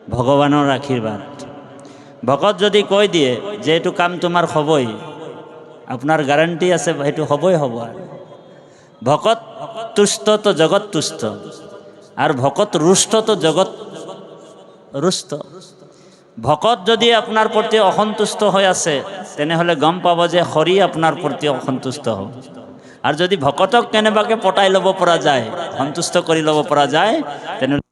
ভগৱানৰ আশীৰ্বাদ। ভকত যদি কৈ দিয়ে যে এইটো কাম তোমাৰ হ'বই, আপোনাৰ গ্যাৰাণ্টি আছে, সেইটো হ'বই, হ'ব আৰু। ভকত তুষ্ট তো জগত তুষ্ট, আৰু ভকত ৰুষ্ট তো জগত ৰুষ্ট। ভকত যদি আপোনাৰ প্ৰতি অসন্তুষ্ট হৈ আছে, তেনেহ'লে গম পাব যে হৰি আপোনাৰ প্ৰতি অসন্তুষ্ট হ'ব। আৰু যদি ভকতক কেনেবাকৈ পটাই ল'ব পৰা যায়, সন্তুষ্ট কৰি ল'ব পৰা যায়, তেনেহ'লে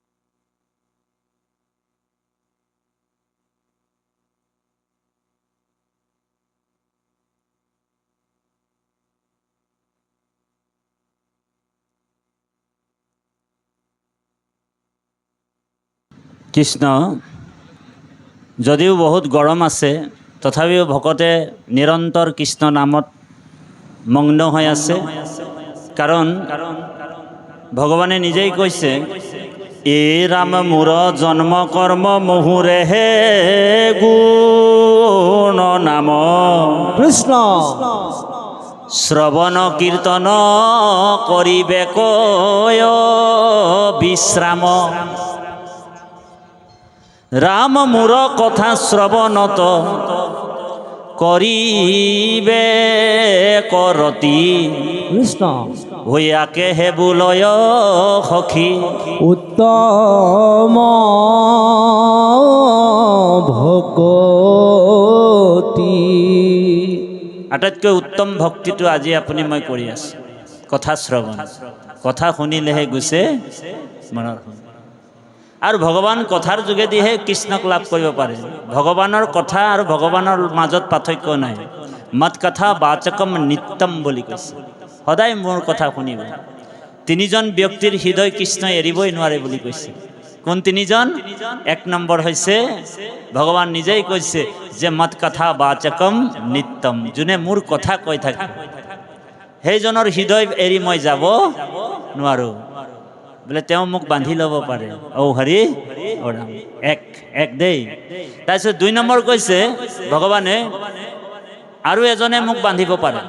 কৃষ্ণ যদিও বহুত গৰম আছে তথাপিও ভকতে নিৰন্তৰ কৃষ্ণ নামত মগ্ন হৈ আছে। কাৰণ ভগৱানে নিজেই কৈছে এ ৰাম মূৰ জন্ম কৰ্ম মুহুৰেহে গুণ নাম। কৃষ্ণ। শ্ৰৱণ কীৰ্তন কৰিবে কয় বিশ্ৰাম। ৰাম মূৰ কথা শ্ৰৱণত কৰিবে কৰতি কৃষ্ণ। ভূয়াকে হে বোলয় সখী। উত্তম ভকতি আটাইতকৈ উত্তম ভক্তিটো আজি আপুনি মই কৰি আছোঁ। কথা শ্ৰৱণ। কথা শুনিলেহে গুচে মনৰ আৰু ভগৱান কথাৰ যোগেদিহে কৃষ্ণক লাভ কৰিব পাৰে। ভগৱানৰ কথা আৰু ভগৱানৰ মাজত পাৰ্থক্য নাই। মত কথা বাচকম নিত্যম বুলি কৈছে। সদায় মোৰ কথা শুনিব। তিনিজন ব্যক্তিৰ হৃদয় কৃষ্ণই এৰিবই নোৱাৰে বুলি কৈছে। কোন তিনিজন? এক নম্বৰ হৈছে, ভগৱান নিজেই কৈছে যে মত কথা বাচকম নিত্যম। যোনে মোৰ কথা কৈ থাকে, সেইজনৰ হৃদয় এৰি মই যাব নোৱাৰোঁ। বোলে তেওঁ মোক বান্ধি ল'ব পাৰে। ঔ হৰি এক এক দেই। তাৰপিছত দুই নম্বৰ কৈছে, ভগৱানে, আৰু এজনে মোক বান্ধিব পাৰে।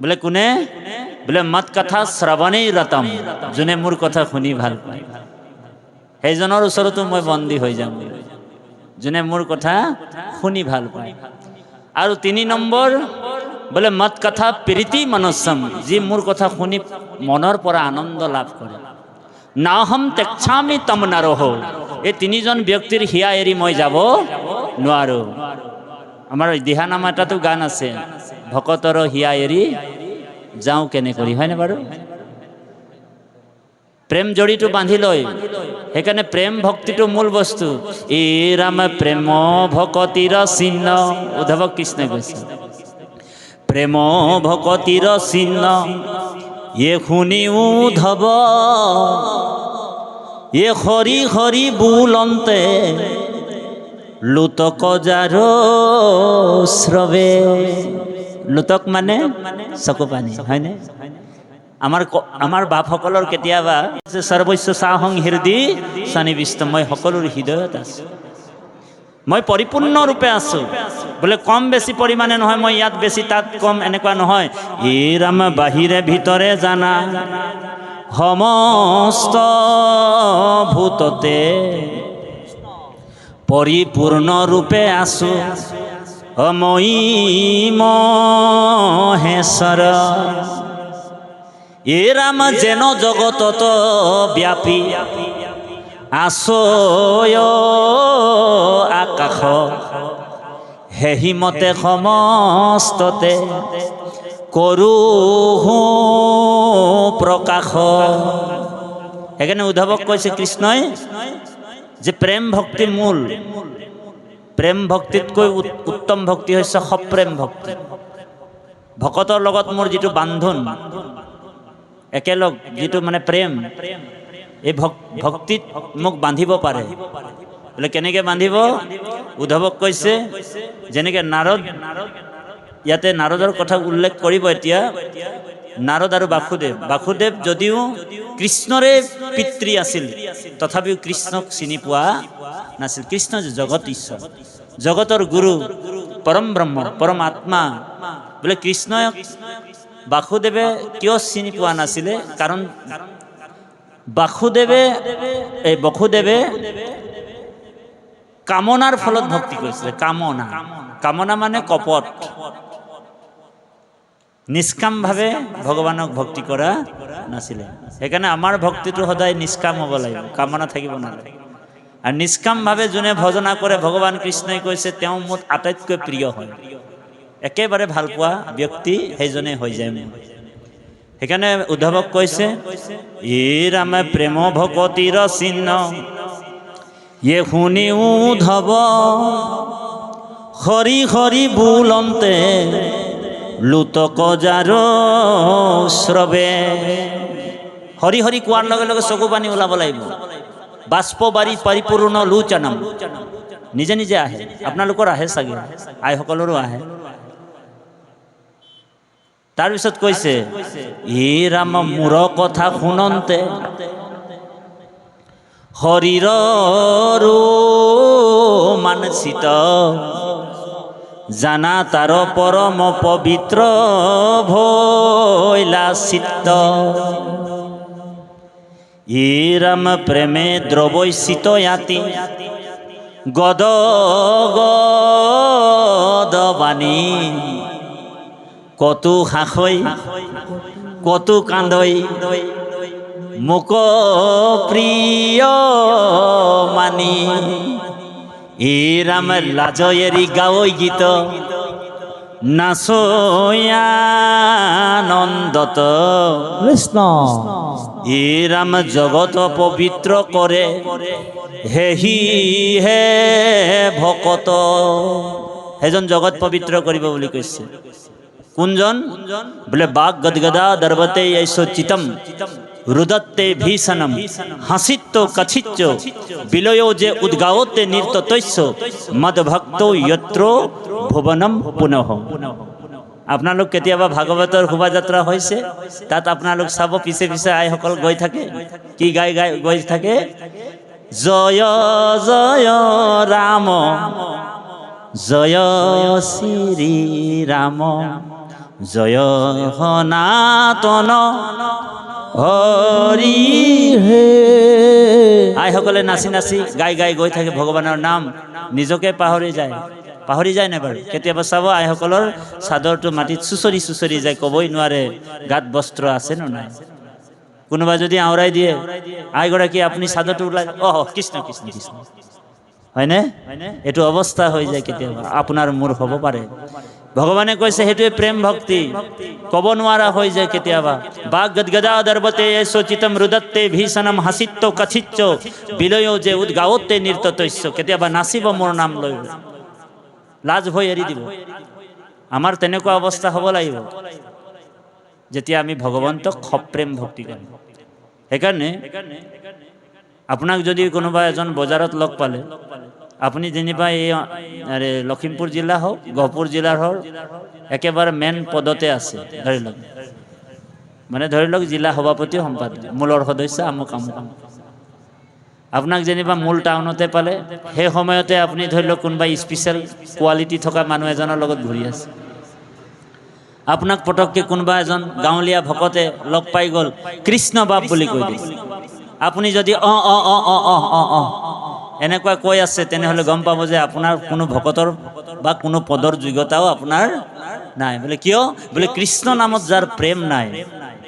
বোলে কোনে? বোলে মত কথা শ্ৰৱণেই ৰতম, যোনে মোৰ কথা শুনি ভালো পায়। সেইজনৰ ওচৰতো মই বন্দী হৈ যাম। যোনে মোৰ কথা শুনি ভালো পায়। আৰু তিনি নম্বৰ বোলে মত কথা প্ৰীতি মনস্যম। যি মোৰ কথা শুনি মনৰ পৰা আনন্দ লাভ কৰে। নাহম তেক্ষামি তম নাৰহ। এই তিনিজন ব্যক্তিৰ হিয়া এৰি মই যাব নোৱাৰোঁ। আমাৰ দিহানাম এটাতো গান আছে। ভকতৰ হিয়া এৰি যাওঁ কেনে কৰি, হয়নে বাৰু? প্ৰেম জড়িটো বান্ধি লয়। সেইকাৰণে প্ৰেম ভক্তিটো মূল বস্তু। এই ৰাম প্ৰেম ভকতিৰ চিহ্ন। উদ্ধৱ কৃষ্ণই কৈছে। প্ৰেম ভকতিৰ চিহ্ন। শুনি উদ্ধৱ ইয়ে হৰি হৰি বুলন্তে। লুতক যাৰ শ্ৰৱে লুতক মানে চকু পানী হয়নে আমাৰ আমাৰ বাপসকলৰ কেতিয়াবা যে সৰ্বস্ব চাহং হৃদয় সন্নিবিষ্ট মই সকলোৰ হৃদয়ত আছোঁ। মই পৰিপূৰ্ণৰূপে আছোঁ। বোলে, কম বেছি পৰিমাণে নহয়, মই ইয়াত বেছি তাত কম, এনেকুৱা নহয়। এই ৰাম বাহিৰে ভিতৰে জানা, সমস্ত ভূততে পৰিপূৰ্ণৰূপে আছোঁ। অময়ী মহেশ্বৰ। এ রাম যেন জগতত ব্যাপী আছয় আকাশ। হেহিমতে সমস্ততে কৰো প্ৰকাশ। সেইকাৰণে উদ্ধৱক কৈছে কৃষ্ণই যে প্ৰেম ভক্তি মূল। প্ৰেম ভক্তিতকৈ উত- উত্তম ভক্তি হৈছে সপ্ৰেম ভক্তি। ভকতৰ লগত মোৰ যিটো বান্ধোন একেলগ যিটো মানে প্ৰেম এই ভক ভক্তিত মোক বান্ধিব পাৰে। বোলে কেনেকৈ বান্ধিব? উদ্ধৱক কৈছে, যেনেকৈ নাৰদ, ইয়াতে নাৰদৰ কথা উল্লেখ কৰিব এতিয়া। নাৰদ আৰু বাসুদেৱ। বাসুদেৱ যদিও কৃষ্ণৰে পিতৃ আছিল, তথাপিও কৃষ্ণক চিনি পোৱা নাছিল। কৃষ্ণ যে জগত ঈশ্বৰ, জগতৰ গুৰু, পৰম ব্ৰহ্ম পৰম আত্মা বোলে কৃষ্ণক বাসুদেৱে কিয় চিনি পোৱা নাছিলে? কাৰণ বাসুদেৱে, এই বসুদেৱে কামনাৰ ফলত ভক্তি কৰিছিলে। কামনা। কামনা। মানে কপট। নিষ্কামভাৱে ভগৱানক ভক্তি কৰা নাছিলে। সেইকাৰণে আমাৰ ভক্তিটো সদায় নিষ্কাম হ'ব লাগিব। কামনা থাকিব নালাগে। আৰু নিষ্কামভাৱে যোনে ভজনা কৰে ভগৱান কৃষ্ণই কৈছে তেওঁ মোৰ আটাইতকৈ প্ৰিয় হয়। একেবাৰে ভালো পোৱা ব্যক্তি সেইজনে হৈ যায় মোৰ। সেইকাৰণে উদ্ধৱক কৈছে ই ৰামে প্ৰেম ভকতিৰ চিহ্ন ইয়ে শুনি উদ্ধৱ হৰি হৰি বুলন্তে লুতক যাৰ শ্ৰৱে হৰি হৰি কোৱাৰ লগে লগে চকু পানী ওলাব লাগিব বাষ্প বাৰী পৰিপূৰ্ণ লোচনম নিজে নিজে আহে আপোনালোকৰ আহে চাগে আইসকলৰো আহে তাৰপিছত কৈছে ই ৰাম মোৰ কথা শুনন্তে শৰীৰৰ মানচিত জানা তাৰ পৰম পবিত্ৰ ভৈলা চিত্ত ই ৰাম প্ৰেমে দ্ৰৱৈচিত ইয়াতি। গদ গদ বাণী কতো সাখৈ কতো কান্দৈ। মোক প্ৰিয় মানি। ই ৰাম লাজ এৰি গাৱৈ গীত। নাচয়ানন্দত কৃষ্ণ। ই ৰাম জগত পবিত্ৰ কৰে হেহি হে ভকত। সেইজন জগত পবিত্ৰ কৰিব বুলি কৈছে কোনজন? বোলে বাঘ গদগদা দৰ্বতে ঐশ্ব চিতম। রুদত্তে ভীষণম হাসিত্য কছিচ্চ বিলয় যে উদ্গাওতে নৃততৈস্য মদভক্ত যত্র ভুবনম পুনঃ আপোনালোক কেতিয়াবা ভাগৱতৰ শোভাযাত্ৰা হৈছে তাত আপোনালোক চাব পিছে পিছে আইসকল গৈ থাকে কি গাই গাই গৈ থাকে জয় জয় ৰাম জয় শ্ৰী ৰাম জয় সনাতন হৰি হে। আইসকলে নাচি নাচি গাই গাই গৈ থাকে ভগৱানৰ নাম নিজকে পাহৰি যায়। পাহৰি যায় নে বাৰু কেতিয়াবা চাব আইসকলৰ চাদৰটো মাটিত চুচৰি চুচৰি যায় ক'বই নোৱাৰে গাত বস্ত্ৰ আছে নে নাই। কোনোবা যদি আওৰাই দিয়ে আইগৰাকী আপুনি চাদৰটো ওলাই অহ কৃষ্ণ কৃষ্ণ কৃষ্ণ। হয়নে? এইটো অৱস্থা হৈ যায় কেতিয়াবা। আপোনাৰ মোৰ হ'ব পাৰে। ভগৱানে কৈছে সেইটোৱে প্ৰেম ভক্তি। ক'ব নোৱাৰা হৈ যায় কেতিয়াবা। বাঘ গদগদা দৰ্বতে এসো চিতম ৰুদত্তে ভীষণম হাসিত্য কছিচ্চ বিলয় যে উদ্গাৱতে নৃততৈশ্য কেতিয়াবা নাচিব মোৰ নাম লৈ লাজ ভয় এৰি দিব। আমাৰ তেনেকুৱা অৱস্থা হ'ব লাগিব। যেতিয়া আমি ভগৱন্তক সপ্ৰেম ভক্তি কৰিম। সেইকাৰণে, আপোনাক যদি কোনোবা এজন বজাৰত লগ পালে আপুনি যেনিবা এই, আৰে, লখিমপুৰ জিলা হওক, গহপুৰ জিলাৰ হওক, একেবাৰে মেইন পদতে আছে, ধৰি লওক। মানে ধৰি লওক জিলা সভাপতি সম্পাদক, মূলৰ সদস্য আমুক আমুক। আপোনাক যেনিবা মূল টাউনতে পালে, সেই সময়তে আপুনি ধৰি লওক কোনোবা স্পেচিয়েল কোৱালিটি থকা মানুহ এজনৰ লগত ঘূৰি আছে। আপোনাক পটককৈ কোনোবা এজন গাঁৱলীয়া ভকতে লগ পাই গ'ল, কৃষ্ণ বাপ বুলি কৈ দিছে। আপুনি যদি অঁ অঁ অঁ অঁ অঁ অঁ অঁ এনেকুৱা কৈ আছে, তেনেহ'লে গম পাব যে আপোনাৰ কোনো ভকতৰ বা কোনো পদৰ যোগ্যতাও আপোনাৰ নাই। বোলে, কিয়? বোলে, কৃষ্ণ নামত যাৰ প্ৰেম নাই,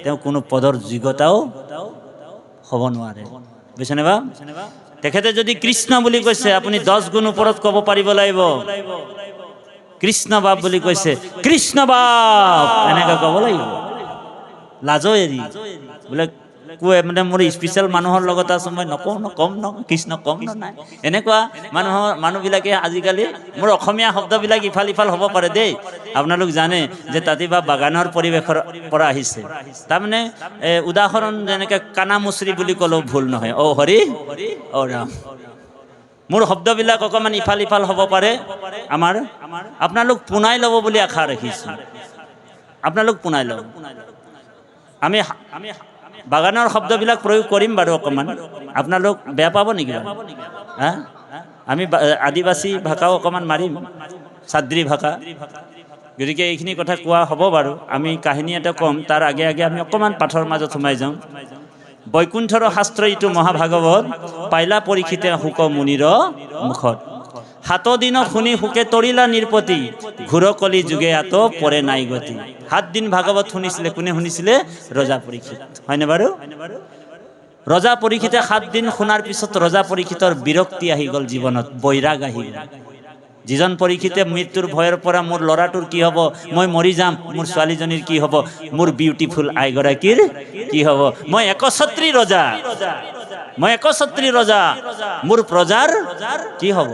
তেওঁ কোনো পদৰ যোগ্যতাও হ'ব নোৱাৰে। বুজিছেনে বা? তেখেতে যদি কৃষ্ণ বুলি কৈছে, আপুনি দহ গুণ ওপৰত ক'ব পাৰিব লাগিব। কৃষ্ণ বাপ বুলি কৈছে, কৃষ্ণ বাপ! এনেকৈ ক'ব লাগিব। লাজো এৰি। বোলে কোৱে মানে মোৰ স্পেচিয়েল মানুহৰ লগত আছো, মই নকওঁ নকম ন, কৃষ্ণ, কম, ন, নাই। এনেকুৱা মানুহৰ মানুহবিলাকে আজিকালি মোৰ অসমীয়া শব্দবিলাক ইফাল ইফাল হ'ব পাৰে দেই। আপোনালোক জানে যে তাতে বা বাগানৰ পৰিৱেশৰ পৰা আহিছে। তাৰমানে উদাহৰণ যেনেকৈ কানামুচৰি বুলি ক'লেও ভুল নহয়। অ' হৰি, অ' ৰাম। মোৰ শব্দবিলাক অকণমান ইফাল ইফাল হ'ব পাৰে। আমাৰ, আপোনালোক পোনাই ল'ব বুলি আশা ৰাখিছোঁ। আপোনালোক পোনাই ল'ব। আমি আমি বাগানৰ শব্দবিলাক প্ৰয়োগ কৰিম বাৰু অকণমান। আপোনালোক বেয়া পাব নেকি হা? আমি আদিবাসী ভাষাও অকণমান মাৰিম। চাদ্ৰী ভাষা। গতিকে এইখিনি কথা কোৱা হ'ব বাৰু। আমি কাহিনী এটা ক'ম। তাৰ আগে আগে আমি অকণমান পাঠৰ মাজত সোমাই যাওঁ। বৈকুণ্ঠৰ শাস্ত্ৰ ইটো মহাভাগৱত, পাইলা পৰীক্ষিতে শুক মুনিৰ মুখত। সাত দিন শুনি সুকে তৰিলা নিৰপতি। ঘূৰ কলি যুগে আত পৰে নাই গতি। সাত দিন ভাগৱত শুনিছিলে, কোনে শুনিছিলে? ৰজা পৰীক্ষিত। হয়নে বাৰু? ৰজা পৰীক্ষিতে সাত দিন শুনাৰ পিছত ৰজা পৰীক্ষিতৰ বিৰক্তি আহি গ'ল জীৱনত, বৈৰাগ আহি যিজন পৰীক্ষিতে মৃত্যুৰ ভয়ৰ পৰা মোৰ ল'ৰাটোৰ কি হ'ব, মই মৰি যাম, মোৰ ছোৱালীজনীৰ কি হ'ব, মোৰ বিউটিফুল আইগৰাকীৰ কি হ'ব? মই একছত্ৰী ৰজা। মই একছত্ৰী ৰজা। মোৰ প্ৰজাৰ কি হ'ব?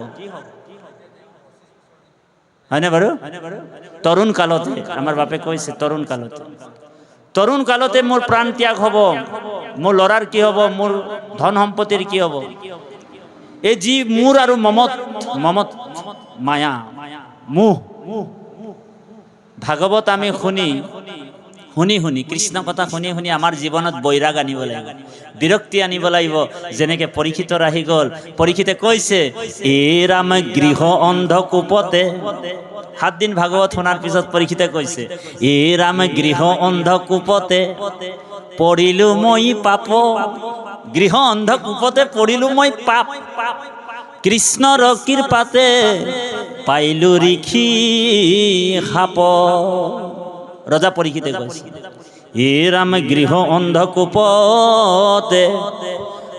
হয়নে বাৰু তৰুণ কালতে আমাৰ বাপে কৈছে তৰুণ কালতে। তৰুণ কালতে মোৰ প্ৰাণ ত্যাগ হ'ব মোৰ ল'ৰাৰ কি হ'ব মোৰ ধন সম্পত্তিৰ কি হ'ব? এই যি মোৰ আৰু মমত মমত মায়া। মুহ। ভাগৱত আমি শুনি শুনি শুনি, কৃষ্ণ কথা শুনি শুনি আমাৰ জীৱনত বৈৰাগ আনিব লাগিব। বিৰক্তি আনিব লাগিব। যেনেকে পৰীক্ষিতৰ আহি গ'ল, পৰীক্ষিতে কৈছে, এ ৰাম গৃহ অন্ধকূপতে সাত দিন ভাগৱত শুনাৰ পিছত পৰীক্ষিতে কৈছে, এ ৰাম গৃহ অন্ধকূপতে পৰিলো মই পাপ। গৃহ অন্ধকূপতে পৰিলো মই পাপ। কৃষ্ণৰ কৃপাতে পাইলো ঋষি সাপ। ৰজা পৰীক্ষিতে কৈছে হে ৰাম গৃহ অন্ধকূপতে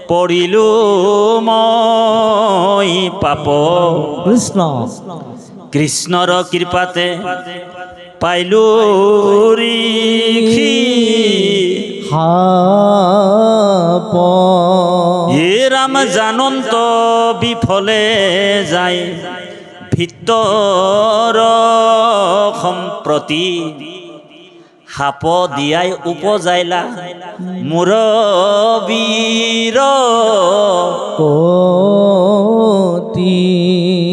পৰিলো মই পাপ। কৃষ্ণ। কৃষ্ণৰ কৃপাতে পাইলো ঋষি। হাপ। হে ৰাম জানন্ত বিফলে যায়। ভিতৰ সম্প্ৰতি সাপ দিয়াই উপজাইলা। কতি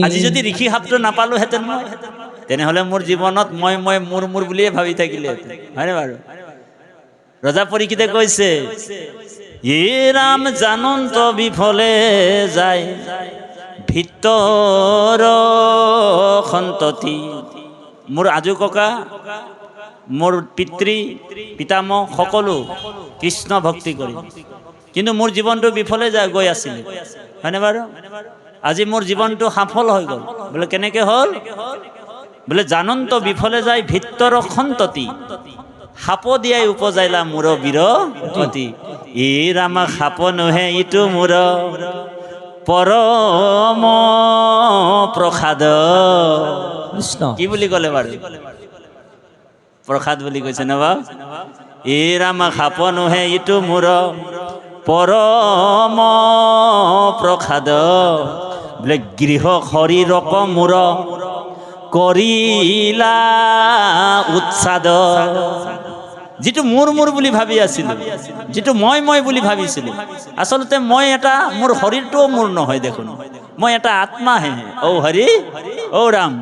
আজি যদি ঋষি সাপটো নাপালোহেঁতেন মই তেনেহ'লে মোৰ জীৱনত মই মই মোৰ মোৰ বুলিয়ে ভাবি থাকিলেহেঁতেন হয়নে বাৰু? ৰজা পৰীক্ষিতে কৈছে হে ৰাম জানন্ত বিফলে যায় ভিতৰ সন্ততি মোৰ আজু ককা মোৰ পিতৃ পিতামহ সকলো কৃষ্ণ ভক্তি কৰি। কিন্তু মোৰ জীৱনটো বিফলে যায় গৈ আছিলে। হয়নে বাৰু? আজি মোৰ জীৱনটো সফল হৈ গ'ল। বোলে কেনেকৈ হ'ল? বোলে জানন্ত বিফলে যায় ভিতৰ সন্ততি সাপ দিয়াই উপজাইলা মূৰ বীৰ অতি। ই ৰামা সাপ নহে ইটো মূৰ পৰম প্ৰসাদ। কৃষ্ণ। কি বুলি ক'লে বাৰু? প্ৰসাদ বুলি কৈছে ন বাৰু এ ৰাম সাপ নোহে ইটো মূৰ। পৰম প্ৰসাদ। বোলে গৃহ শৰীৰক মূৰ। কৰিলা উৎসাদ। যিটো মোৰ মোৰ বুলি ভাবি আছিলোঁ, যিটো মই মই বুলি ভাবিছিলোঁ, আচলতে মই এটা, মোৰ শৰীৰটোও মোৰ নহয় দেখোন। মই এটা আত্মাহে। ঔ হৰি, ঔ ৰাম।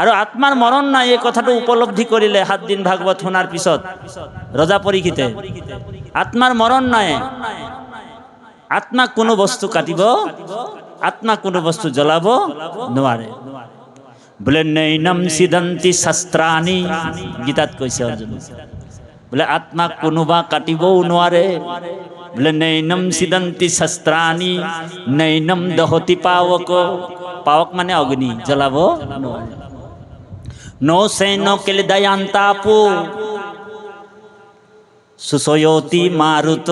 আৰু আত্মাৰ মৰণ নাই এই কথাটো উপলব্ধি কৰিলে সাত দিন ভাগৱত শুনাৰ পিছত, ৰজা পৰীক্ষিতে। আত্মাৰ মৰণ নাই। আত্মাক কোনো বস্তু কাটিব, আত্মাক কোনো বস্তু জ্বলাব নোৱাৰে। বোলে নৈনম সিদন্তি শাস্ত্ৰাণী গীতাত কৈছে অৰ্জুন। বোলে, আত্মাক কোনোবা কাটিবও নোৱাৰে। বোলে নৈনম সিদন্তি শাস্ত্ৰাণী নৈনম দহতি পাৱক পাৱক মানে অগ্নি, জ্বলাব নোৱাৰে। নো সৈন্য কেলে দয়ান্তাপো সুচয়তি মাৰুত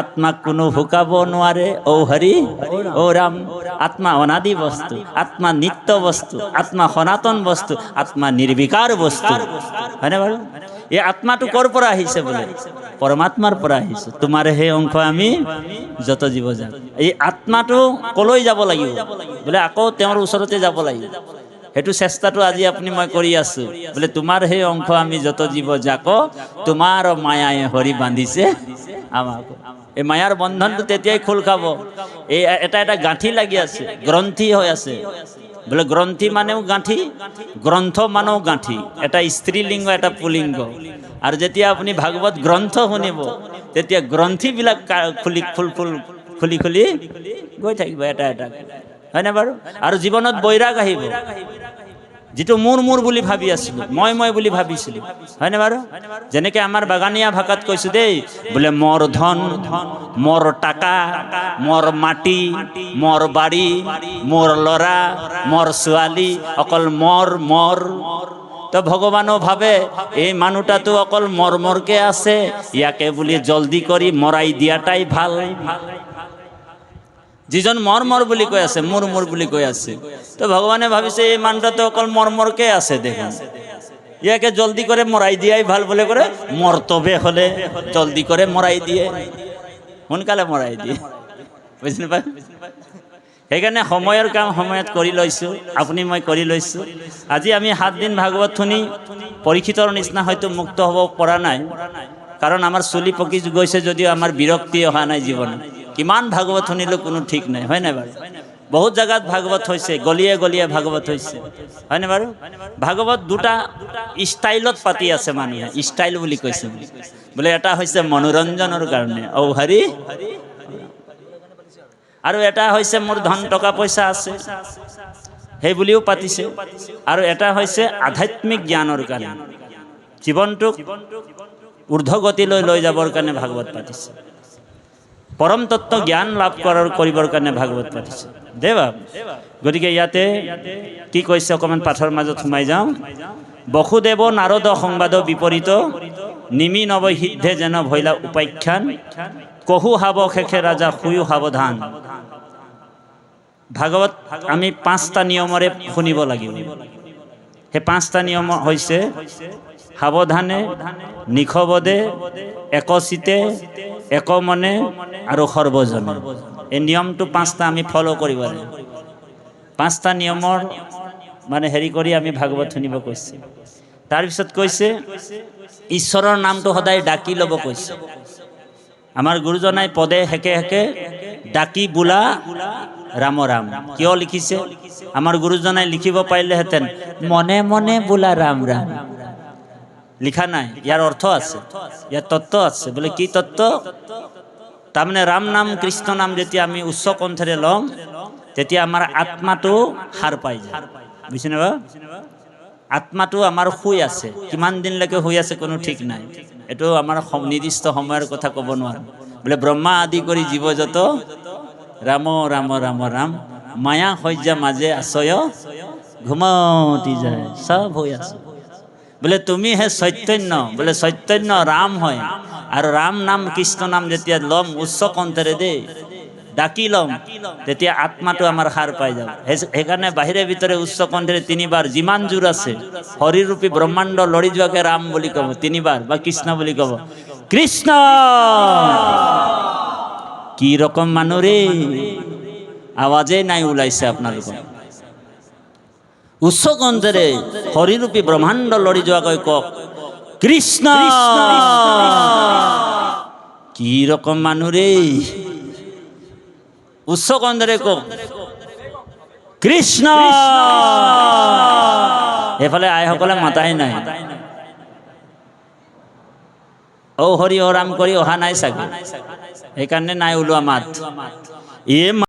আত্মাক কোনো ভুকাব নোৱাৰে ঔ হৰি ঔ ৰাম আত্মা অনাদি বস্তু আত্মা নিত্য বস্তু আত্মা সনাতন বস্তু আত্মা নিৰ্বিকাৰ বস্তু হয়নে বাৰু এই আত্মাটো ক'ৰ পৰা আহিছে বোলে পৰমাত্মাৰ পৰা আহিছে তোমাৰ সেই অংশ আমি যত জীৱ যাম এই আত্মাটো কলৈ যাব লাগিব বোলে আকৌ তেওঁৰ ওচৰতে যাব লাগিব সেইটো চেষ্টাটো আজি আপুনি মই কৰি আছোঁ। বোলে, তোমাৰ সেই অংশ আমি যত জীৱ যাক, তোমাৰ মায়াই হৰি বান্ধিছে আমাক। এই মায়াৰ বন্ধনটো তেতিয়াই খোল খাব। এই এটা এটা গাঁঠি লাগি আছে, গ্ৰন্থি হৈ আছে। বোলে, গ্ৰন্থি মানেও গাঁঠি, গ্ৰন্থ মানেও গাঁঠি। এটা স্ত্ৰীলিংগ, এটা পুলিংগ। আৰু যেতিয়া আপুনি ভাগৱত গ্ৰন্থ শুনিব, তেতিয়া গ্ৰন্থিবিলাক খুলি খুল খুল খুলি খুলি গৈ থাকিব এটা এটা হয়নে বাৰু? আৰু জীৱনত বৈৰাগ আহিব। যিটো মোৰ মোৰ বুলি ভাবি আছিলোঁ, মই মই বুলি ভাবিছিলোঁ। হয়নে বাৰু? যেনেকৈ আমাৰ বাগানীয়া ভাষাত কৈছোঁ দেই, বোলে, মোৰ ধন, মোৰ টাকা, মোৰ মাটি, মোৰ বাৰী, মোৰ ল'ৰা, মোৰ ছোৱালী, অকল মোৰ মোৰ। তো ভগৱানো ভাবে, এই মানুহটাতো অকল মৰমৰকে আছে, ইয়াকে বুলি জলদি কৰি মৰাই দিয়াটাই ভালো। যিজন মৰ বুলি কৈ আছে মোৰ বুলি কৈ আছে। তো ভগৱানে ভাবিছে, এই মানুহটাতো অকল মৰমৰকে আছে দেখোন। ইয়াকে জলদি করে মৰাই দিয়াই ভালো বলে করে মর্তবে হলে জলদি করে মৰাই দিয়ে। সোনকালে মৰাই দিয়ে। বুজি নাপায় সেইকাৰণে সময়ৰ কাম সময়ত কৰি লৈছোঁ, আপুনি মই কৰি লৈছোঁ। আজি আমি সাতদিন ভাগৱত শুনি, পৰীক্ষিতৰ নিচিনা হয়তো মুক্ত হ'ব পৰা নাই। কাৰণ আমাৰ চুলি পকি গৈছে যদিও আমাৰ বিৰক্তি অহা নাই জীৱনত। কিমান ভাগৱত শুনিলোঁ কোনো ঠিক নাই, হয় নাই বাৰু? বহুত জেগাত ভাগৱত হৈছে, গলিয়ে গলিয়ে ভাগৱত হৈছে। হয়নে বাৰু? ভাগৱত দুটা ষ্টাইলত পাতি আছে মানুহে, ষ্টাইল বুলি কৈছে। বোলে এটা হৈছে মনোৰঞ্জনৰ কাৰণে। ঔ হৰি। আৰু এটা হৈছে মোৰ ধন টকা পইচা আছে। সেই বুলিও পাতিছে। আৰু এটা হৈছে আধ্যাত্মিক জ্ঞানৰ কাৰণে। জীৱনটোক ঊৰ্ধগতিলৈ লৈ যাবৰ কাৰণে ভাগৱত পাতিছে। পৰম তত্ত্ব জ্ঞান লাভ কৰাৰ কৰিবৰ কাৰণে ভাগৱত পাতিছে দে বাপ গতিকে ইয়াতে কি কৈছে অকণমান পাঠৰ মাজত সোমাই যাওঁ। বসুদেৱ নাৰদ সংবাদ বিপৰীত, নিমি নৱ সিদ্ধে যেন ভৈলা উপাখ্যান, কহু হাব শেষে ৰাজা শুয়ো সাৱধান। ভাগৱত আমি পাঁচটা নিয়মৰে শুনিব লাগিব। সেই পাঁচটা নিয়ম হৈছে সাৱধানে নিশবদে একচিতে একমনে আৰু সৰ্বজনে। এই নিয়মটো পাঁচটা আমি ফ'ল' কৰিব লাগিব পাঁচটা নিয়মৰ মানে হেৰি কৰি আমি ভাগৱত শুনিব কৈছে। তাৰপিছত কৈছে, ঈশ্বৰৰ নামটো সদায় ডাকি ল'ব কৈছে। আমাৰ গুৰুজনাই পদে হেকে হেকে, ডাকি বোলা ৰাম ৰাম। কিয় লিখিছে? আমাৰ গুৰুজনাই লিখিব পাৰিলেহেঁতেন, মনে মনে বোলা ৰাম ৰাম। লিখা নাই ইয়াৰ অৰ্থ আছে ইয়াৰ তত্ত্ব আছে। বোলে, কি তত্ত্ব? তাৰমানে ৰাম নাম, কৃষ্ণ নাম যেতিয়া আমি উচ্চ কণ্ঠেৰে লওঁ, তেতিয়া আমাৰ আত্মাটো সাৰ পাই যায়। বুজিছেনে বাৰু? আত্মাটো আমাৰ শুই আছে, কিমান দিনলৈকে শুই আছে কোনো ঠিক নাই। এইটো আমাৰ নিৰ্দিষ্ট সময়ৰ কথা ক'ব নোৱাৰোঁ। বোলে, ব্ৰহ্মা আদি কৰি জীৱ যত, ৰাম ৰাম ৰাম ৰাম, মায়া শয্যা মাজে আশ্ৰয় ঘুমতি যায়, চব হৈ আছে। বোলে, তুমি হে চৈতন্য। বোলে, চৈতন্য ৰাম হয়। আৰু ৰাম নাম, কৃষ্ণ নাম যেতিয়া ল'ম, উচ্চ কণ্ঠেৰে দেই, ডাকি ল'ম, তেতিয়া আত্মাটো আমাৰ সাৰ পাই যাব। সেই- সেইকাৰণে বাহিৰে ভিতৰে উচ্চ কণ্ঠেৰে তিনিবাৰ, যিমান জোৰ আছে শৰীৰৰূপী ব্ৰহ্মাণ্ড লৰি যোৱাকে ৰাম বুলি ক'ব, তিনিবাৰ, বা কৃষ্ণ বুলি ক'ব। কৃষ্ণ! কি মানুহ ৰে? আৱাজেই নাই ওলাইছে আপোনালোকৰ। উচ্চ কণ্ঠেৰে হৰিৰূপী ব্ৰহ্মাণ্ড লৰি যোৱাকৈ কওক, কৃষ্ণ! কি ৰকম মানুহ ৰে? উচ্চ কণ্ঠেৰে কওক, কৃষ্ণ! এইফালে আইসকলে মাতাই নাই। হৰি অ ৰাম কৰি অহা নাই চাগে। সেইকাৰণে নাই ওলোৱা মাত। এই